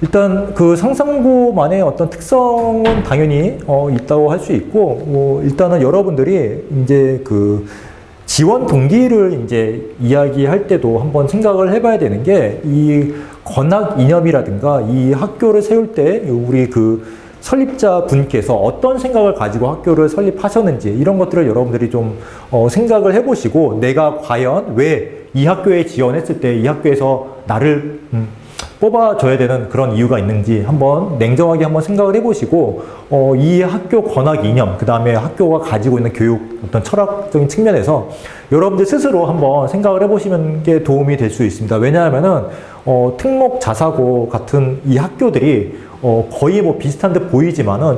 일단 그 상상고만의 어떤 특성은 당연히 어, 있다고 할 수 있고, 뭐 일단은 여러분들이 이제 그 지원 동기를 이제 이야기할 때도 한번 생각을 해봐야 되는 게 이 권학 이념이라든가 이 학교를 세울 때 우리 그 설립자 분께서 어떤 생각을 가지고 학교를 설립하셨는지 이런 것들을 여러분들이 좀 어, 생각을 해보시고 내가 과연 왜 이 학교에 지원했을 때 이 학교에서 나를 음, 뽑아줘야 되는 그런 이유가 있는지 한번 냉정하게 한번 생각을 해보시고 어, 이 학교 권학 이념 그 다음에 학교가 가지고 있는 교육 어떤 철학적인 측면에서 여러분들 스스로 한번 생각을 해보시는 게 도움이 될 수 있습니다. 왜냐하면은 어, 특목 자사고 같은 이 학교들이 어, 거의 뭐 비슷한 듯 보이지만은